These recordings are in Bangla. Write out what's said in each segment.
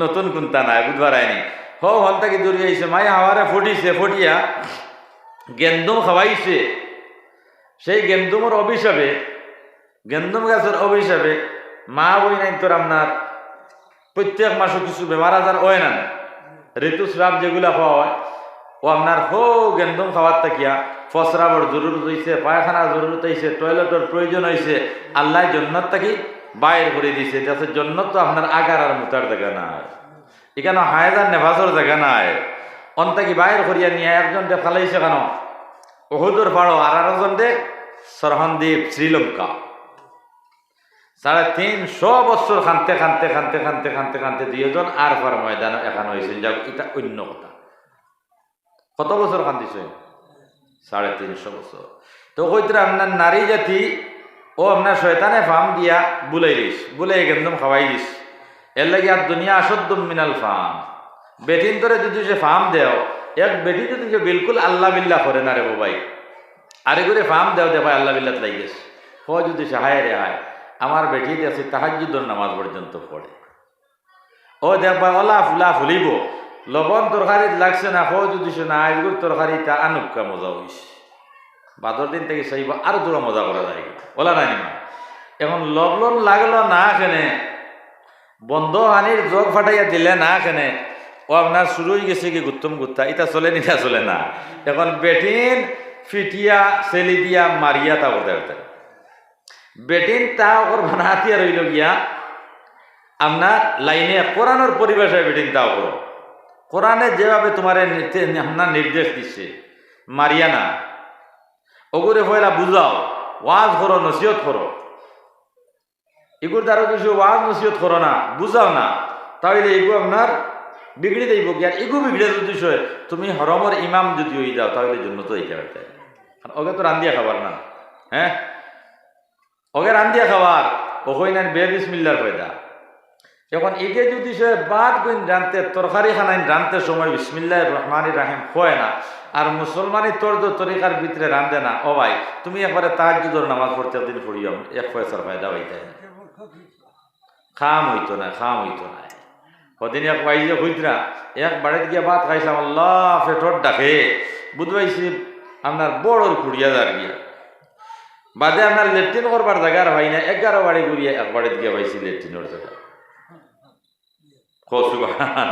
নতুন কুন্তা নাই বুধবার আইনি হো হল থেকে দূরে আইছে মাই হাওয়ারে ফুটিছে, ফুটিয়া গেন্দুম খাওয়াইছে। সেই গেন্দুমের অভিশাপে, গেন্দুম গাছের অভিশাপে মা বই নাই তোর আপনার প্রত্যেক মাসে কিছু বেমার আজার হয় না ঋতুস্রাব যেগুলা হয়, ও আপনার হো, গেন্দম খাওয়ার থাকিয়া ফসরাবর জরুরত হয়েছে পায়খানার জরুরত হয়েছে টয়লেটের প্রয়োজন হয়েছে আল্লাহ জন্নত থাকি বাইর করে দিছে যাতে জন্নত তো আপনার আগার আর মুতার জায়গা নাই। এখানে হায়দার নেভাজর জায়গা নাই। অন্তাকি বাইর করিয়া নিয়ে একজন দে ফালাইছে কেন? ওহুদুর পাড়ো আর আরেকজন দে সরহনদ্বীপ শ্রীলঙ্কা। সাড়ে তিনশো বছর খানতে খানতে খানতে খানতে খানতে খানতে দুইজন আর পর ময়দান এখানে হয়েছিল যা এটা অন্য কথা। কত বছর খান্দিছে? সাড়ে তিনশো বছর। তো কইতরা আপনার নারী জাতি ও আপনার শয়তানে ফার্ম দিয়া বুলাই দিস, বুলাই একদম খাওয়াই দিস। এর লাগে আর দুনিয়া আসদ্দম মিনাল ফার্ম বেটিন তোরে যদি সে ফার্ম দেও, এক বেটি যদি যে বিলকুল আল্লাহ বিল্লাহ করে না রে বাবাই আরে করে ফার্ম দেও দে ভাই, আল্লাহ বিল্লাহ লাই গেছে হ যদি সাহায় রে হায়, আমার বেটি আছে তাহাজুদর নামাজ পর্যন্ত পড়ে। ও দেখবা ওলা ফুলা ফুলিব। লবণ তরকারি লাগছে না হো যদি সে না তরকারি তা আনুকা মজা হইস। বাদর দিন থেকে সাইব আরও দূর মজা করা যায়। ওলা নাই এখন লবলন লাগল না কেনে বন্ধ হানির জগ ফাটাইয়া দিলে না কেনে ও আপনার শুরু হয়ে গেছে কি গুত্তম গুত্তা এটা চলে নিটা চলে না। এখন বেটিন ফিটিয়া সেলি দিয়া মারিয়া তা করতে করতে। বেটিন তা ওর ভানাতিয়া রইল গিয়া। আপনার লাইনে কোরআনের পরিবেশে বেটিন তাও করো কোরআনে যেভাবে তোমার আপনার নির্দেশ দিচ্ছে মারিয়া না। ওগুরে পয়লা বুঝাও, ওয়াজ করো, নসিহত করো। এগুর দ্বারা কিছু ওয়াজ নসিহত করো না, বুঝাও না। তাহলে এগু আপনার বিগড়ে দেব আর এগু বিগড়ে যদি তুমি হরমর ইমাম যদি হয়ে যাও, তাহলে জন্য তো এই কারণে ওকে তো রান্দিয়া খাবার না হ্যাঁ? ওকে রান্দিয়া খাবার, ও কই না বে বিসমিল্লার পয়দা এখন এগে যদি সে বাদ গুণ জানতে, তরকারি খানাইন জানতে সময় বিসমিল্লাহ রহমানি রাহিম হয় না, আর মুসলমানি তোর তো তরিকার ভিতরে রান্ধে না, ও ভাই, তুমি একবারে তার যুদর নামাজ পড়তে দিন পড়িও, এক পয়সার ফায়দা হইতে খাম হইতো না, খাম হইতো না। কদিন এক যে হইতরা এক বাড়িতে গিয়ে ভাত খাইছিলাম, আল্লাহ, ফেটর ডাকে। বুধবাইছি আপনার বড় কুড়িয়া দাঁড় গিয়া। বাদে আপনার লেট্রিন করবার জায়গার হয় না, এগারো বাড়ি ঘুরিয়ে এক বাড়িতে গিয়ে পাইছি লেট্রিনের জায়গা।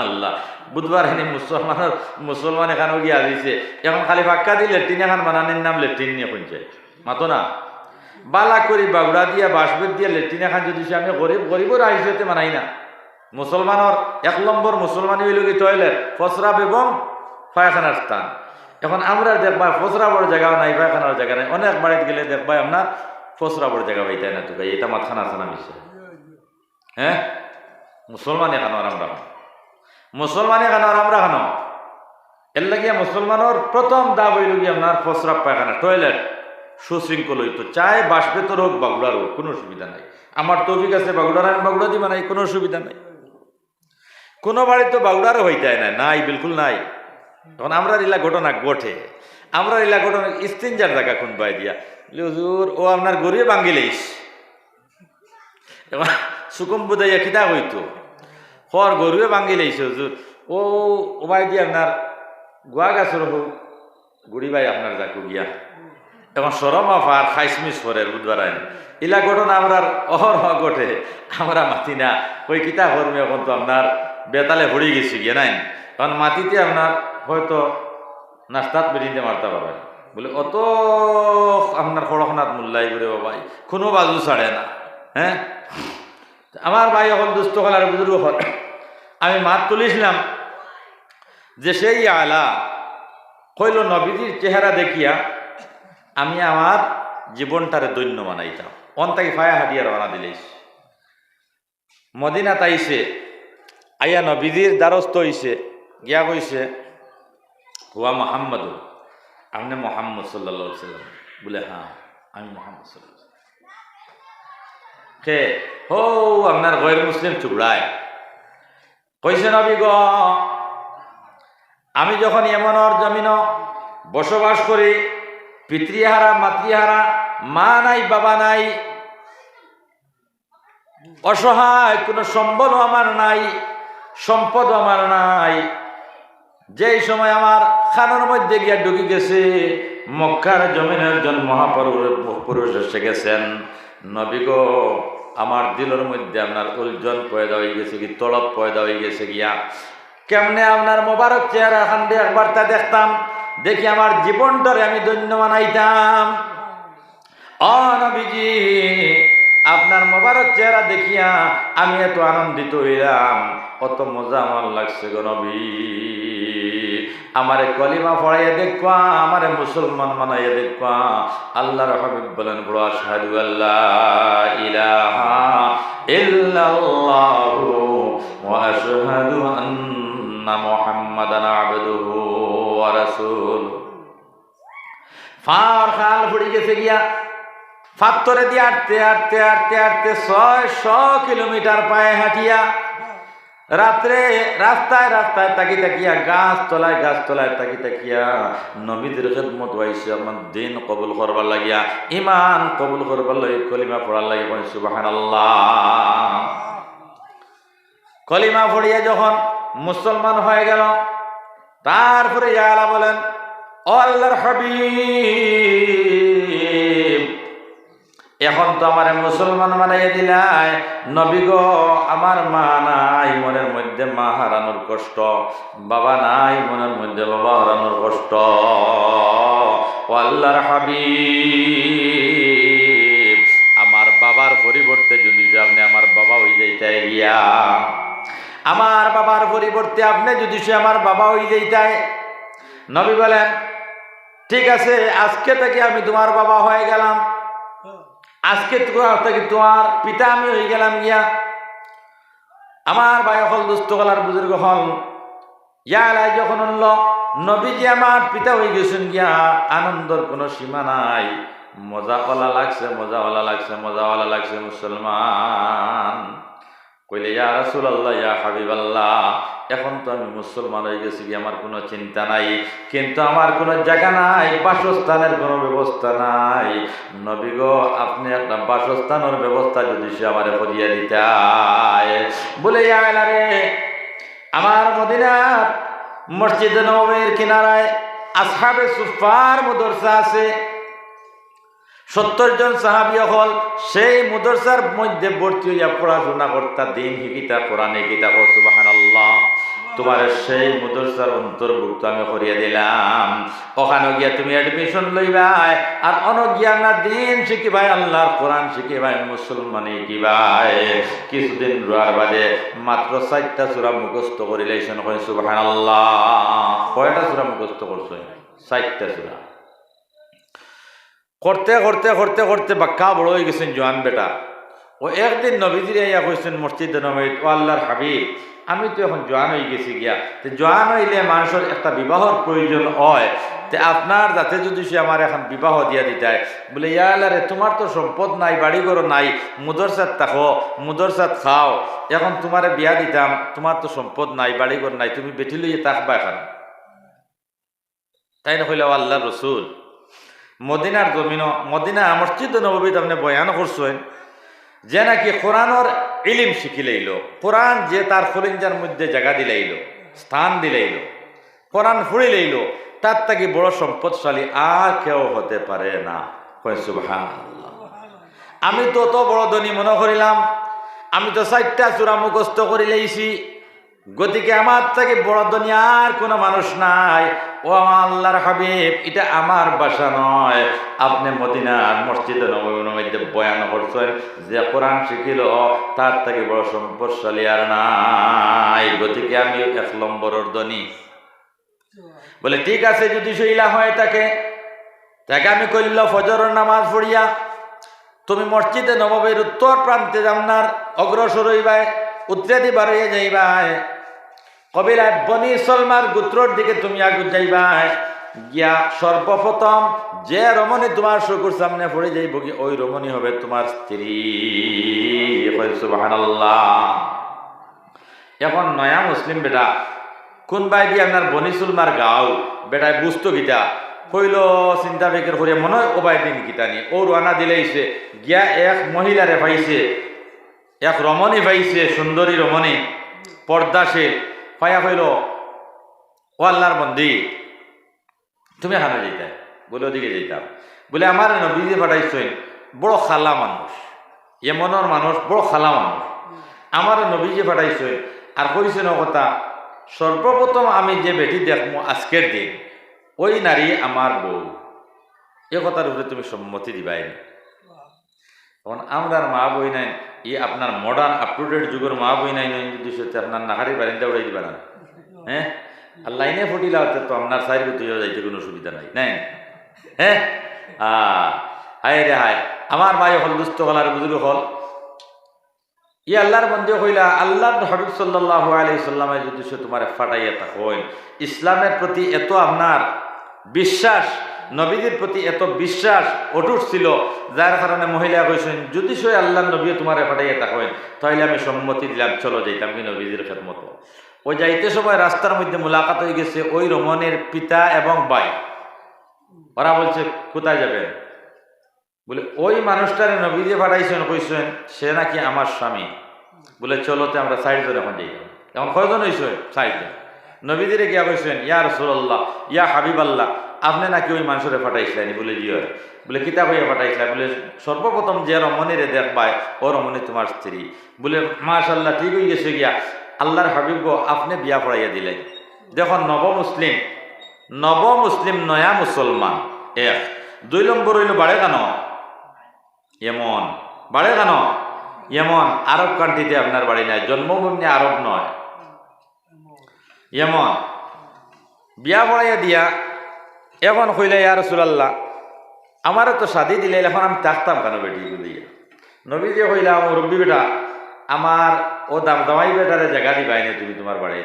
আল্লাহ বুধবার এনে মুসলমানের মুসলমান এখানেও গিয়ে আসিছে এখন খালি ফাক্কা দিয়ে লেট্রিন এখন বানানোর নাম লেট্রিন নিয়ে শুনছে। মাতো না? বালা করি বাগুড়া দিয়া বাঁশবেদ দিয়া লেট্রিন এখন যদি আমি গরিব গরিবর আহিসতে মানাই না। মুসলমানের এক নম্বর মুসলমানি হইল কি টয়লেট ফসরাব এবং পায়খানার স্থান। এখন আমরা দেখবা ফসরাবর জায়গাও নাই পায়খানার জায়গা নাই। অনেক বাড়িতে গেলে দেখবা আপনার ফসরাবর জায়গা পাইতাই না তোকে এটা মাথানা আছে না হ্যাঁ মুসলমান এখানো আর আমরা মুসলমান এখানো আর আমরা খানো এর লাগিয়া মুসলমানের প্রথম দাব হইল গিয়ে আপনার ফসরাব পায়খানা টয়লেট সুশৃঙ্খল হইতো। চাই বাসবেতর হোক বাগুড়ার হোক, কোনো সুবিধা নাই। আমার তৌফিক আছে বাগুড়ার আমি বাগুড়া দিবা নাই, কোনো সুবিধা নাই। কোনো বাড়ি তো বাগুড়ারও হইতে না, নাই, বিলকুল নাই। তখন আমরা ইলা ঘটনা ঘটে। আমরা ইলা ঘটনা স্তিনজার জায়গা কোন বাই দিয়া হুজুর, ও আপনার গরিয়ে বাঙ্গিলেইস এবার সুকুম বুঝাইয়া কিতা হইতো। হর গরুয়ে ভাঙ্গি লাইছে ও ওবাই দিয়ে আপনার গোয়া গাছের হোক গুড়ি ভাই আপনার যাকু গিয়া। এখন সরম আফার খাইসমিস ফরের বুধবার ইলা ঘটনা আমরা অহর ঘটে। আমরা মাতি না ওই কিতা করবে এখন তো আপনার বেতালে ভরি গেছি গিয়ে নাই কারণ মাটিতে আপনার হয়তো নাস্তাত বেরিয়ে মারতে পারবেন বলে, অত আপনার খড়খনাত মূল্যাই করে বাবাই, কোনো বাজু ছাড়ে না হ্যাঁ আমার ভাই এখন দুস্থ হলার বুজুর্গ হল আমি মাত তুলিছিলাম যে সেই আলা কইল, নবীজির চেহারা দেখিয়া আমি আমার জীবনটারে দৈন্য বানাইতাম। অন্তাকে ফায়া হাটিয়া রওনা দিলেইস মদিনা তাইছে আইয়া নবীজির দ্বারস্থ হইছে, গিয়া কইছে, হুয়া মোহাম্মদ আপনি মোহাম্মদ সাল্লা সাল্লাম বলে হ্যাঁ আমি মোহাম্মদ সাল্লাহ কে? হো, আপনার গয়ের মুসলিম চুবড়ায়। কইছে নবী গ আমি যখন এমনর জমিন বসবাস করি, পিতৃহারা, মাতৃহারা, মা নাই, বাবা নাই, অসহায়, কোনো সম্বলও আমার নাই সম্পদ আমার নাই, যেই সময় আমার খানোর মধ্যে গিয়া ঢুকে গেছে, মক্কার জমিনের একজন মহাপুরুষ এসে গেছেন। নবী গো আমার দিলের মধ্যে আপনার উলজন পয়দা হয়ে গেছে কি, তলব পয়দা হয়ে গেছে গিয়া। কেমনে আপনার মোবারক চেহারা দিয়ে একবার তা দেখতাম? দেখি আমার জীবনটারে আমি ধন্য বানাইতাম অ নবীজি, আপনার মোবারক চেহারা দেখিয়া আমি এত আনন্দিত হইলাম। কত মজা আমার লাগছে গো নবী। আমারে কলিমা পড়াইয়া দেখবা, আমারে মুসলমান মানাইয়া দেখবা। আল্লাহর হাবিব বলেন বড় আশহাদু আল্লাহ ইলাহা ইল্লাল্লাহু ওয়া আশহাদু আন্না মুহাম্মাদান আবদুহু ওয়া রাসূলুহু। ফার খাল ফুড়ি গেছে গিয়া, ফাত্তরে দিয়ে আটতে আটতে আটতে আটতে ছয়শো কিলোমিটার পায়ে হাঁটিয়া রাত্রে রাস্তায় রাস্তায় তাকি তাকিয়া, গাছ তলায় গাছ তলায় তাকি তাকিয়া নবীদের খেদমত হয়েছে। আমার দিন কবুল করবার লাগিয়া ইমান কবুল করবার লাগে কলিমা পড়ার লাগে সুবাহান কলিমা পড়িয়া যখন মুসলমান হয়ে গেল, তারপরে ইয়ালা বলেন ও আল্লাহর হাবিব এখন তো আমার মুসলমান মানাইয়া দিলাই। নবী আমার মা নাই, মনের মধ্যে মা হারানোর কষ্ট। বাবা নাই, মনের মধ্যে বাবা হারানোর কষ্ট। আল্লাহর হাবিব, আমার বাবার পরিবর্তে যদি আপনি আমার বাবা হয়ে যাইতে গিয়া, আমার বাবার পরিবর্তে আপনি যদি সে আমার বাবা হয়ে যাইতায়, নবী বলেন, ঠিক আছে, আজকে থেকে আমি তোমার বাবা হয়ে গেলাম। আজকে থেকে তোমার পিতা আমি হয়ে গেলাম গিয়া। আমার ভাই হল দুস্থ হলার বুজুর্গ হল। ইয়ালাই যখন অনল, নবীজি আমার পিতা হয়ে গেছেন গিয়া, আনন্দর কোনো সীমা নাই। মজাওয়ালা লাগছে মজাওয়ালা লাগছে মজাওয়ালা লাগছে মুসলমান। কইলে ইয়া রাসুল আল্লাহ ইয়া হাবিব আল্লাহ এখন তো আমি মুসলমান হয়ে গেছি আমার কোনো চিন্তা নাই। কিন্তু আমার কোনো জায়গা নাই, বাসস্থানের কোনো ব্যবস্থা নাই। নবী গো, আপনি একটা বাসস্থানের ব্যবস্থা যদি সে আমার করিয়া দিতায়। বলে রে আমার মদিনার মসজিদ নবীর কিনারায় আসহাবে সুফার মুদরসা আছে। সত্তর জন সাহাবি হল সেই মুদরসার মধ্যে ভর্তি হইয়া পড়াশোনা করতা, দিন হিকিতা, কোরআনে গীতা আল্লাহ তোমার সেই মুদরসার অন্তর্ভুক্ত আমি করিয়া দিলাম। ওখানে গিয়া তুমি অ্যাডমিশন লইবাই, আর অনগিয়া না দিন শিখিবাই, আল্লাহর কোরআন শিখিবাই মুসলমানি কিবাই কিছুদিন রোয়ার বাদে মাত্র চারটা চূড়া মুখস্থ করিলেছেন হয় সুবাহান আল্লাহ কয়টা চূড়া মুখস্থ করছ? চারটা চূড়া করতে করতে করতে করতে বাক্কা বড় হয়ে গেছেন জোয়ান বেটা। ও একদিন নবীজির ইয়া কইছেন, মসজিদে নবী ও আল্লাহর হাবিব, আমি তো এখন জোয়ান হয়ে গেছি গিয়া। তো জোয়ান হইলে মানুষের একটা বিবাহর প্রয়োজন হয়। তে আপনার যাতে যদি সে আমার এখন বিবাহ দিয়া দিতায়, বলে, ইয়া রে, তোমার তো সম্পদ নাই বাড়িঘর নাই, মুদরসাত থাকো, মুদরসাত খাও। এখন তোমারে বিয়া দিতাম, তোমার তো সম্পদ নাই, বাড়িঘর নাই, তুমি বেটি লইয়ে থাকবা এখন। তাই না কইলে আল্লাহ রসুল, মদিনার জমিন মদিনা মসজিদ নবীত আপনি বয়ান করছেন যে নাকি কোরআনর ইলিম শিখিলাইল কোরআন যে তার ফলিঞ্জার মধ্যে জায়গা দিলাইল স্থান দিলাইল কোরআন ফুড়িলাইল তার থেকে বড় সম্পদশালী আর কেউ হতে পারে না। আমি তো বড় ধনী মনে করিলাম, আমি তো চারটা চূড়া মুখস্থ করে লাইছি গতিকে আমার থেকে বড় ধনী আর কোনো মানুষ নাই। ও আমার আল্লাহর হাবিব, এটা আমার বাসা নয়। আপনি মদিনার মসজিদে নবীর বয়ান করছেন যে কোরআন শিখিল, তার থেকে বড় সম্পদশালী আর নাই। গতিকে আমি এক নম্বরের ধনী বলে, ঠিক আছে, যদি শৈলা হয় তাকে তাকে আমি কইল, ফজরের নামাজ পড়িয়া তুমি মসজিদে নববীর উত্তর প্রান্তে জামনার অগ্রসর হইবাই উত্তরে দিবার হইয়া যাইবাই কবিলায় বনি সলমার গোত্রর দিকে তুমি আগু যাইবাই। গিয়া সর্বপ্রথম যে রমণী তোমার শকুর সামনে পড়ে যাইব কি ওই রমণী হবে তোমার স্ত্রী এখন নয়া মুসলিম বেটা কোন বাই দিয়ে আপনার বনি সুলমার গাও বেটায় বুঝতো গীতা কইল চিন্তা বেকের করে মনে হয় ওবাই দিন গীতা নিয়ে ও রানা দিলেইছে গিয়া এক মহিলারে পাইছে, এক রমণী পাইছে সুন্দরী রমণী পর্দাশীল ফায়া হইল ও আল্লাহর বন্দি, তুমি এখানে যেতে বলে ওদিকে যেতাম বলে, আমার নবীজি পাঠাইছেন, বড় খালা মানুষ এমনের মানুষ, বড় খালা মানুষ। আমার নবীজি পাঠাইছেন, আর কইছেন ও কথা, সর্বপ্রথম আমি যে বেটি দেখব আজকের দিন, ওই নারী আমার বউ। এ কথার উপরে তুমি সম্মতি দিবাই না। তখন আমরার মা বই নাই, ই আপনার মডার্ন আপ টু ডেট যুগের মা বই নাই, নয় যদি সত্যি আপনার নাহারি বারিন্দা উড়াই দিবা না। হ্যাঁ? আর লাইনে ফুটিলা হতে তো আপনার সাইড তুইও যাইতে কোনো সুবিধা নাই নাই? হ্যাঁ? আ, হায় রে হায়, আমার ভাই হল, দুস্থ হল আর বুজুর্গ হল। ই আল্লাহর বন্ধু কইলা আল্লাহ হবিব সাল্লাহ আলি সাল্লামে যদি সে তোমার ফাটাইয়া থাকেন, ইসলামের প্রতি এত আপনার বিশ্বাস নবীদের প্রতি এত বিশ্বাস অটুট ছিল, যার কারণে মহিলা কইছেন, যদি সে আল্লাহ নবী তোমার ফাটাইয়া থাকেন তাহলে আমি সম্মতি দিলাম, চলো যাইতাম কি নবীদের খেদমত। ওই যাইতে সময় রাস্তার মধ্যে মোলাকাত হয়ে গেছে ওই রমণের পিতা এবং ভাই। ওরা বলছে, কোথায় যাবেন? বলে, ওই মানুষটারে নবী দিয়ে পাঠাইছেন, কইছেন, সে নাকি আমার স্বামী। বলে চলোতে আমরা সাইড জন এখন যাই। এখন কয়জন হয়েছে সাইড জন নবী গিয়া কইছেন, ইয়া রসুল্লাহ ইয়া হাবিব আল্লাহ আপনি নাকি ওই মানুষরে পাঠাইছিলেন বলে, জি, হয়। বলে কিতাব হইয়া পাঠাইছিলেন বলে, সর্বপ্রথম যে রমণীরে দেখবায় ও রমণী তোমার স্ত্রী। বলে মাশাল্লাহ ঠিক হয়ে গেছে গিয়া। আল্লাহর হাবিব আপনি বিয়া পড়াইয়া দিলেন। দেখুন নব মুসলিম নব মুসলিম নয়া মুসলমান, এক। দুই নম্বর হইল, বাড়ে কেন? এমন। বাড়ে কেন? এমন। আরব কান্ট্রিতে আপনার বাড়ি নাই। জন্মভূমি আরব নয়। এমন। বিয়া পড়াইয়া দিয়া এখন কইলে, ইয়া রসুলাল্লাহ আমারও তো শাদি দিলে, এখন আমি থাকতাম কেন বেটি? বলিয়া নবী যে কইলাম রব্বি বেটা, আমার ও দাম দামাই বেটারে জায়গা দিবাই না তুমি তোমার বাড়ি।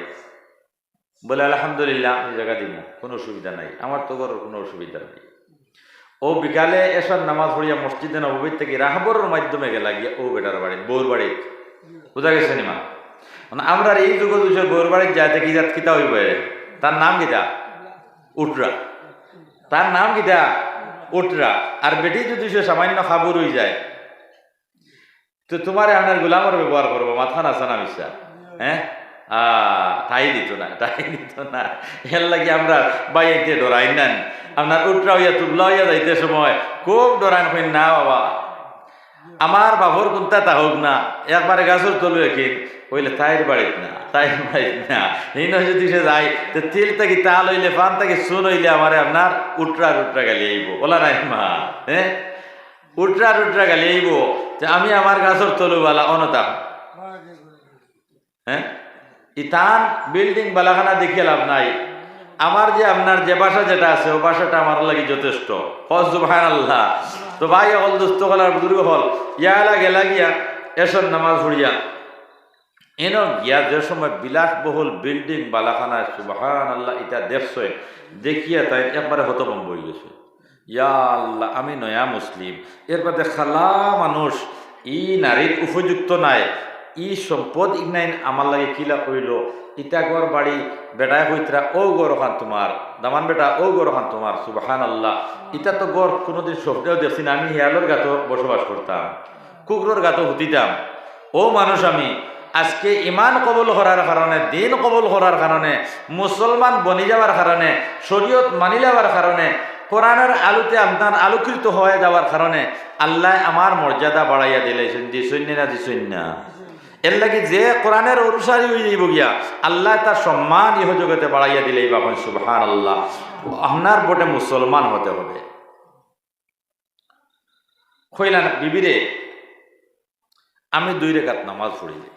বলে, আলহামদুলিল্লাহ, আমি জায়গা দিব, কোনো অসুবিধা নাই, আমার তো ঘরের কোনো অসুবিধা নেই। ও বিকালে এসব নামাজ পড়িয়া মসজিদে নবীর থেকে রাহবরের মাধ্যমে গেলা গিয়া ও বেটার বাড়ি, বউর বাড়ি। বুঝা গেছে নিমা মানে আমরা এই যুগ দুশো বউর বাড়ির যাইতে কি যাত কিতা হইব তার নাম কিতা? উটরা। তার নাম কিতা উটরা। আর বেটি যদি সে সামান্য খাবুর হয়ে যায়, তো তোমার আপনার গোলামের ব্যবহার করব, মাথা নাচা না মিশা হ্যাঁ? তাই দিত না, তাই দিত না। এর লাগে আমরা বাইতে ডরাই নেন। আপনার উটরা হইয়া তুবলা হইয়া যাইতে সময় খুব ডরান হই না বাবা। আমার বাবর কোনটা তা হোক না, একবারে গাছের তলু একিন। কইলে তাইর বাড়িত না, তাইর বাড়িত না। এই যদি সে যায়, তো তিল থেকে তাল হইলে পান থেকে চুন হইলে আমারে আপনার উটরা উটরা গালি আইব। ওলা নাই মা হ্যাঁ উটরা উটরা গালি আইব। যে আমি আমার গাছের তলুবালা, অনতা। হ্যাঁ ইতান বিল্ডিং বালাখানা দেখিয়ে লাভ নাই। আমার যে আপনার যে বাসা যেটা আছে, ও বাসাটা আমার লাগি যথেষ্ট। ফজুবাহান আল্লাহ তো ভাই হল, দুস্থ হলার বুজুর্গ হল, ইয়া গেলা গিয়া এসব নামাজ পড়িয়া এন গিয়া যে সময় বিলাসবহুল বিল্ডিং বালাখানা সুবাহান আল্লাহ এটা দেখছই দেখিয়া তাই একবারে হতভম্ব হয়ে গেছে। ইয়া আল্লাহ, আমি নয়া মুসলিম। এর বাদে খালা মানুষ, ই নারীর উপযুক্ত নাই। ই সম্পদ ইগনাইন আমার লাগে কিলা কইল ইটা গর বাড়ি বেটায় হইতরা, ও গর খান তোমার। দামান বেটা, ও গর খান তোমার সুবাহান আল্লাহ ইটা তো গর কোনোদিন স্বপ্নেও দেখছি না, আমি হিয়ালোর গাত বসবাস করতাম, কুকুরের গাত হুতিতাম। ও মানুষ আমি আজকে ইমান কবল করার কারণে, দিন কবল করার কারণে, মুসলমান বনি যাওয়ার কারণে, শরীয়ত মানি যাওয়ার কারণে, কোরআনের আলোতে আপনার আলোকৃত হয়ে যাওয়ার কারণে আল্লাহ আমার মর্যাদা বাড়াইয়া দিলেছেন দিছই না না এর লাগে যে কোরআনের অনুসারী হয়ে যাইব গিয়া, আল্লাহ তার সম্মান ইহ জগতে বাড়াইয়া দিলেই বাবন সুবহান আল্লাহ আপনার বটে মুসলমান হতে হবে। কইলাম বিবিরে, আমি দুই রেখাত নামাজ পড়িলে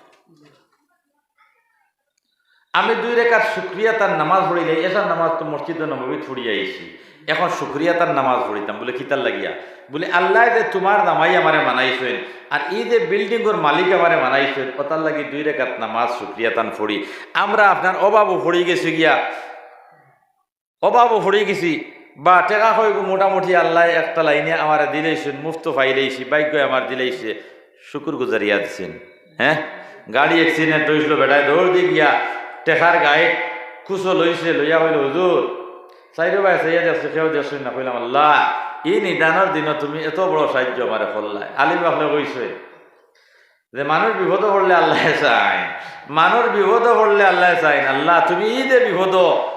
আমি দুই রেখার শুক্রিয়া তার নামাজ পড়িলে এসার নামাজ তো মসজিদে নবী ছড়িয়ে আইছি। এখন শুক্রিয়া তার নামাজ পড়িতাম, বলে কিতার লাগিয়া? বলে, আল্লাহ যে তোমার নামাই আমারে মানাইছেন, আর এই যে বিল্ডিংয়ের মালিক আমারে মানাইছেন ওতার লাগি দুই রেখাত নামাজ শুক্রিয়া তান পড়ি। আমরা আপনার অভাবও ফড়ি গেছি গিয়া। অভাবও পড়ে গেছি, বা টেকা হয়ে মোটামুটি আল্লাহ একটা লাইনে আমার দিলেইছেন, মুফত ফাইলেইছি বাইক আমার দিলেইছে, শুকুর গুজারিয়া দিছেন হ্যাঁ? গাড়ি অ্যাক্সিডেন্ট হয়েছিল বেটায় দৌড় দিয়ে গিয়া টেকার গায়ে কুচো লইছে লইয়া হইল হুজুর চাইরে ভাই চাইয়া যাচ্ছে কেউ যাচ্ছে না কইলাম, আল্লাহ, এই নিদানের দিনত তুমি এত বড় সাহায্য আমার করলাই আলিম বাপলে কইছে যে মানুষ বিপদ পড়লে আল্লাহ চাই মানুষ বিপদ পড়লে আল্লাহ চাই আল্লাহ, তুমি ঈদে বিপদ